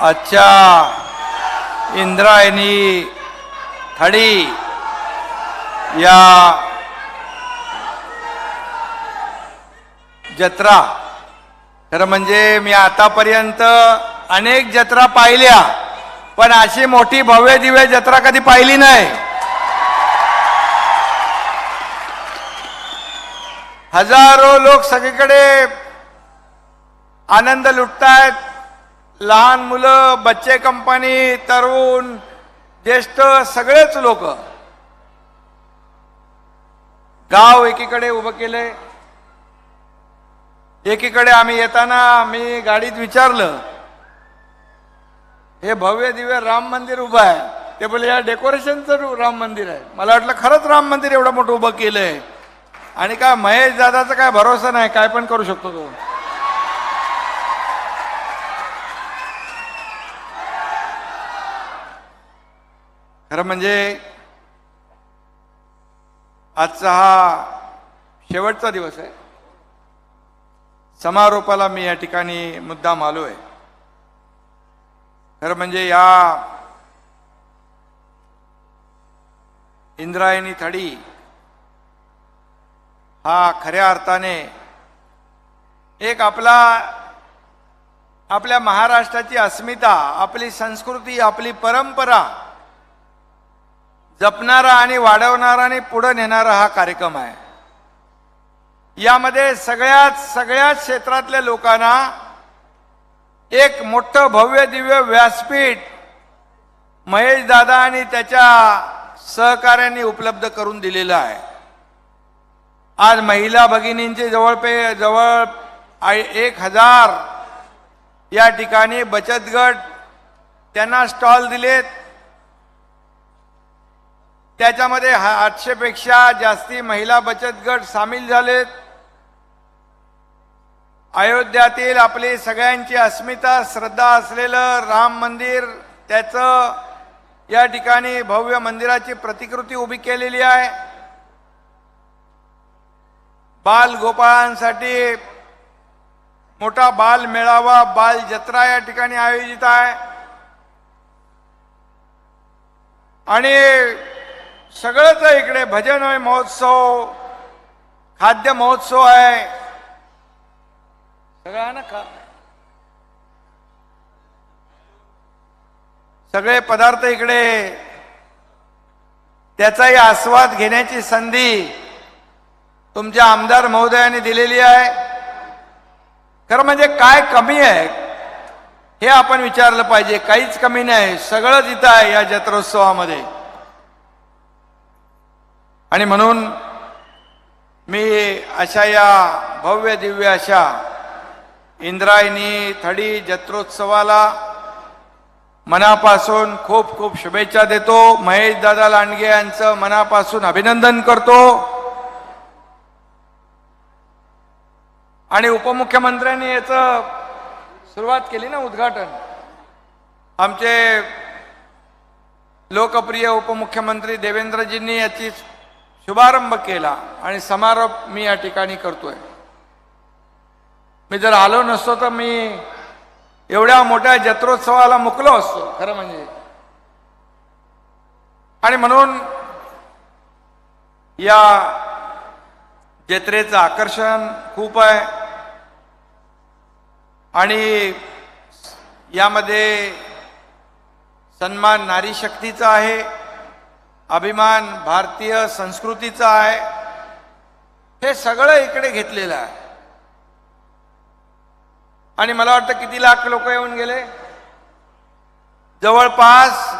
अच्छा इंद्रायणी थडी या जत्रा. खरं म्हणजे मी आतापर्यंत अनेक जत्रा पाहिल्या पण अशी मोठी भव्य दिव्य जत्रा कधी पाहिली नाही. हजारो लोक सगळीकडे आनंद लुटतायत. लहान मुलं बच्चे कंपनी तरुण ज्येष्ठ सगळेच लोक गाव एकीकडे उभं केले एकीकडे आम्ही येताना मी गाडीत विचारलं हे भव्य दिव्य राम मंदिर उभं आहे. ते बोले या डेकोरेशनचं राम मंदिर आहे. मला वाटलं खरंच राम मंदिर एवढं मोठं उभं केलंय. आणि काय महेश दादाचा काय भरोसा नाही काय पण करू शकतो तो. खरं म्हणजे आजचा हा शेवटचा दिवस आहे. समारोपाला मी या ठिकाणी मुद्दाम आलोय. खरं म्हणजे या इंद्रायणी थडी हा खऱ्या अर्थाने एक आपला आपल्या महाराष्ट्राची अस्मिता आपली संस्कृती आपली परंपरा जपणारा आणि वाढवणारा आणि पुढे नेणारा हा कार्यक्रम आहे. यामध्ये सगळ्यात सगळ्याच क्षेत्रातल्या लोकांना एक मोठं भव्य दिव्य व्यासपीठ महेश दादा आणि त्याच्या सहकार्यांनी उपलब्ध करून दिलेलं आहे. आज महिला भगिनींचे जवळपे जवळ एक हजार. या ठिकाणी बचत गट त्यांना स्टॉल दिलेत. त्याच्यामध्ये हा- आठशेपेक्षा जास्ती महिला बचत गट सामील झालेत. अयोध्यातील आपली सगळ्यांची अस्मिता श्रद्धा असलेलं राम मंदिर त्याचं या ठिकाणी भव्य मंदिराची प्रतिकृती उभी केलेली आहे. बाल गोपाळांसाठी मोठा बाल मेळावा बाल जत्रा या ठिकाणी आयोजित आहे. आणि सगळंच आहे इकडे. भजन आहे महोत्सव खाद्य महोत्सव आहे. सगळं ना खा. सगळे पदार्थ इकडे. त्याचाही आस्वाद घेण्याची संधी तुमच्या आमदार महोदयाने दिलेली आहे. खरं म्हणजे काय कमी आहे हे आपण विचारलं पाहिजे. काहीच कमी नाही. सगळंच इथं आहे या जत्रोत्सवामध्ये. आणि म्हणून मी अशा या भव्य दिव्य अशा इंद्रायणी थडी जत्रोत्सवाला मनापासून खूप खूप शुभेच्छा देतो. महेश दादा लांडगे यांचं मनापासून अभिनंदन करतो. आणि उपमुख्यमंत्र्यांनी याचं सुरुवात केली ना उद्घाटन. आमचे लोकप्रिय उपमुख्यमंत्री देवेंद्रजींनी याची शुभारंभ केला आणि समारोप मी या ठिकाणी करतोय. मी जर आलो नसतो तर मी एवढ्या मोठ्या जत्रोत्सवाला मुकलो असतो खरं म्हणजे. आणि म्हणून या जत्रेचं आकर्षण खूप आहे. आणि यामध्ये सन्मान नारी शक्तीचा आहे. अभिमान भारतीय संस्कृतीचा आहे हे सगळं इकडे घेतलेलं आहे. आणि मला वाटतं किती लाख लोक येऊन गेले? जवळपास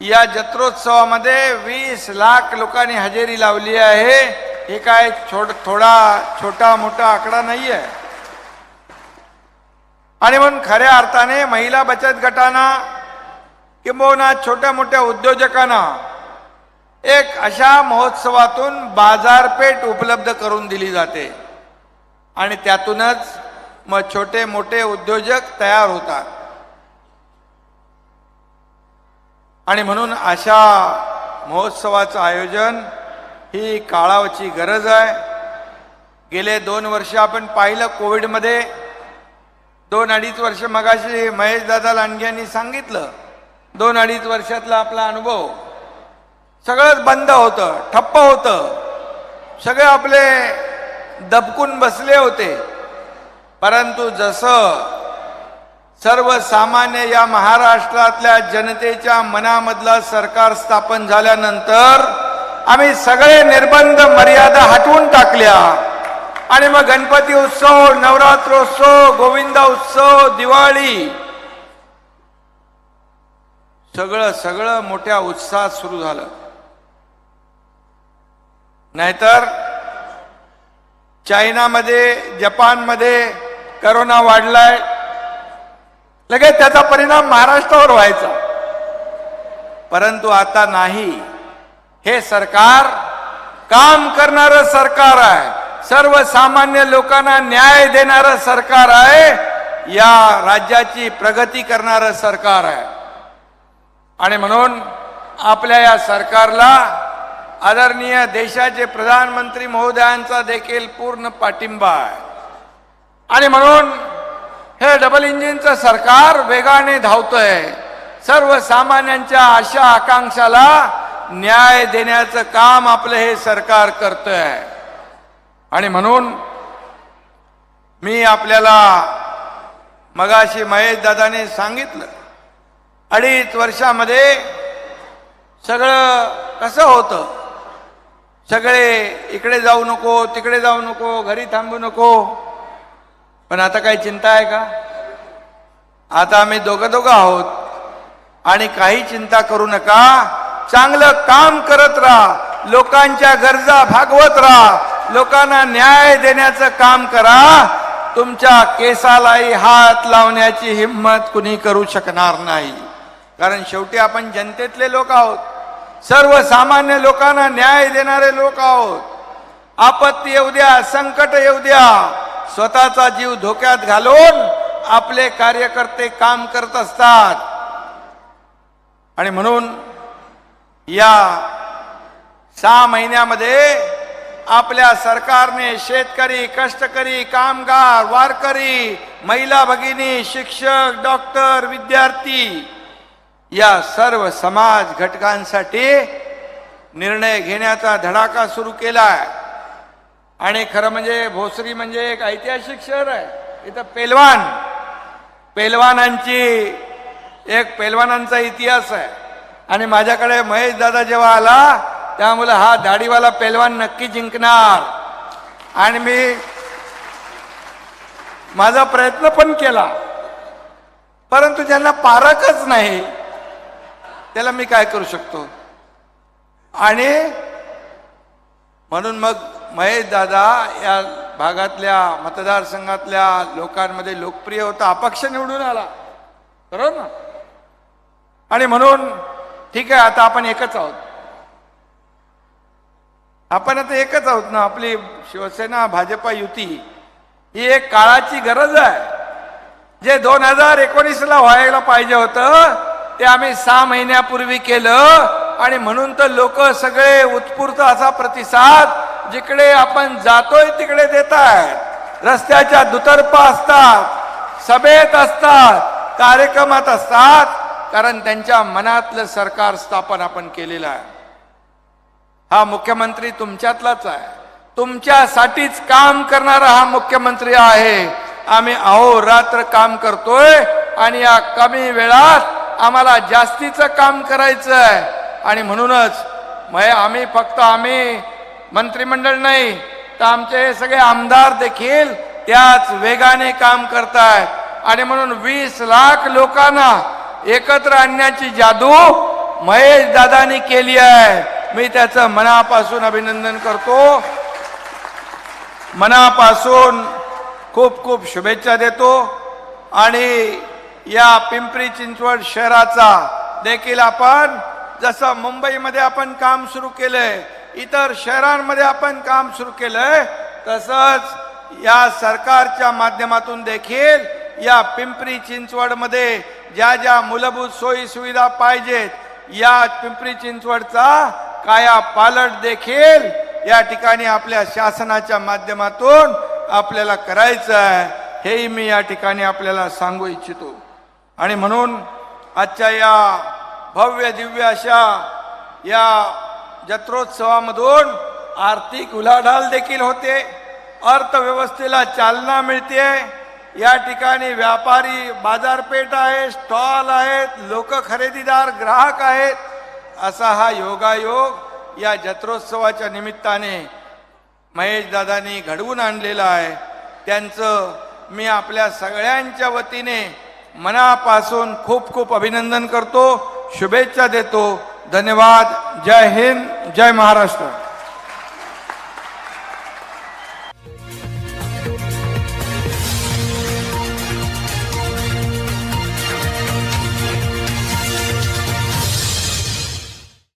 या जत्रोत्सवामध्ये वीस लाख लोकांनी हजेरी लावली आहे. हे काय छोट थोडा छोटा मोठा आकडा नाही आहे आणि म्हणून खऱ्या अर्थाने महिला बचत गटांना किंबहुना छोट्या मोठ्या उद्योजकांना एक अशा महोत्सवातून बाजारपेठ उपलब्ध करून दिली जाते. आणि त्यातूनच मग छोटे मोठे उद्योजक तयार होतात. आणि म्हणून अशा महोत्सवाचं आयोजन ही काळाची गरज आहे. गेले दोन वर्ष आपण पाहिलं कोविडमध्ये. दोन अडीच वर्ष मगाशी महेश दादा लांडगे यांनी सांगितलं. दोन अडीच वर्षातला आपला अनुभव. सगळंच बंद होतं ठप्प होतं. सगळे आपले दबकून बसले होते. परंतु जसं सर्वसामान्य या महाराष्ट्रातल्या जनतेच्या मनामधलं सरकार स्थापन झाल्यानंतर आम्ही सगळे निर्बंध मर्यादा हटवून टाकल्या. आणि मग गणपती उत्सव नवरात्रोत्सव गोविंदा उत्सव दिवाळी सगळं सगळं मोठ्या उत्साहात सुरू झालं. नाहीतर चायनामध्ये जपानमध्ये करोना वाढलाय. लगेच त्याचा परिणाम महाराष्ट्रावर व्हायचा. परंतु आता नाही. हे सरकार काम करणारं सरकार आहे. सर्वसामान्य लोकांना न्याय देणारं सरकार आहे. या राज्याची प्रगती करणारं सरकार आहे. आणि म्हणून आपल्या या सरकारला आदरणीय देशाचे प्रधानमंत्री महोदयांचा देखील पूर्ण पाठिंबा आहे. आणि म्हणून हे डबल इंजिनचं सरकार वेगाने धावतंय. सर्वसामान्यांच्या आशा आकांक्षाला न्याय देण्याचं काम आपलं हे सरकार करतंय. आणि म्हणून मी आपल्याला मगाशी महेश दादाने सांगितलं अडीच वर्षामध्ये सगळं कसं होतं? सगळे इकडे जाऊ नको तिकडे जाऊ नको घरी थांबू नको. पण आता काही चिंता आहे का? आता आम्ही दोघं दोघं आहोत आणि काही चिंता करू नका. चांगलं काम करत राहा. लोकांच्या गरजा भागवत राहा. लोकांना न्याय देण्याचं काम करा. तुमच्या केसालाही हात लावण्याची हिंमत कुणी करू शकणार नाही. कारण शेवटी आपण जनतेतले लोक आहोत. सर्वसामान्य लोकांना न्याय देणारे लोक आहोत. आपत्ती येऊ द्या संकट येऊ द्या. स्वतःचा जीव धोक्यात घालून आपले कार्यकर्ते काम करत असतात. आणि म्हणून या सहा महिन्यामध्ये आपल्या सरकारने शेतकरी कष्टकरी कामगार वारकरी महिला भगिनी शिक्षक डॉक्टर विद्यार्थी या सर्व समाज घटकांसाठी निर्णय घेण्याचा धडाका सुरू केलाय. आणि खरं म्हणजे भोसरी म्हणजे एक ऐतिहासिक शहर आहे. इथं पेलवान पेलवानांची एक पेलवानांचा इतिहास आहे. आणि माझ्याकडे महेश दादा जेव्हा आला त्यामुळे हा दाढीवाला पेलवान नक्की जिंकणार. आणि मी माझा प्रयत्न पण केला. परंतु ज्यांना पारकच नाही त्याला मी काय करू शकतो? आणि म्हणून मग महेश दादा या भागातल्या मतदारसंघातल्या लोकांमध्ये लोकप्रिय होता अपक्ष निवडून आला. बरोबर ना? आणि म्हणून ठीक आहे आता आपण एकच आहोत. आपण आता एकच आहोत ना आपली शिवसेना भाजपा युती ही एक काळाची गरज आहे. जे दोन हजार एकोणीसला व्हायला पाहिजे होतं ते आम्ही सहा महिन्यापूर्वी केलं आणि म्हणून तर लोक सगळे उत्स्फूर्त असा प्रतिसाद जिकडे आपण जातोय तिकडे देत आहेत रस्त्याच्या दुतर्फा असतात सभेत असतात कार्यक्रमात असतात कारण त्यांच्या मनातलं सरकार स्थापन आपण केलेलं आहे. हा मुख्यमंत्री तुमच्यातलाच आहे. तुमच्यासाठीच काम करणारा हा मुख्यमंत्री आहे. आम्ही अहोरात्र काम करतोय आणि या कमी वेळात आम्हाला जास्तीचं काम करायचं आहे आणि म्हणूनच मग आम्ही फक्त आम्ही मंत्रिमंडळ नाही तर आमचे हे सगळे आमदार देखील त्याच वेगाने काम करतायत. आणि म्हणून वीस लाख लोकांना एकत्र आणण्याची जादू महेश दादानी केली आहे. मी त्याचं मनापासून अभिनंदन करतो. मनापासून खूप खूप शुभेच्छा देतो. आणि या पिंपरी चिंचवड शहराचा देखील आपण जसं मुंबईमध्ये आपण काम सुरू केलंय इतर शहरांमध्ये आपण काम सुरू केलंय तसंच या सरकारच्या माध्यमातून देखील या पिंपरी चिंचवडमध्ये ज्या ज्या मूलभूत सोयी सुविधा पाहिजेत या पिंपरी चिंचवडचा काया पालट देखील या ठिकाणी आपल्या शासनाच्या माध्यमातून आपल्याला करायचं आहे हेही मी या ठिकाणी आपल्याला सांगू इच्छितो. आणि म्हणून आजच्या या भव्य दिव्य अशा या जत्रोत्सवामधून आर्थिक उलाढाल देखील होते. अर्थव्यवस्थेला चालना मिळते. या ठिकाणी व्यापारी बाजारपेठ आहे स्टॉल आहेत लोक खरेदीदार ग्राहक आहेत. असा हा योगायोग या जत्रोत्सवाच्या निमित्ताने महेश दादांनी घडवून आणलेलं आहे. त्यांचं मी आपल्या सगळ्यांच्या वतीने मनापासून खूप खूप अभिनंदन करतो शुभेच्छा देतो. धन्यवाद. जय हिंद जय महाराष्ट्र.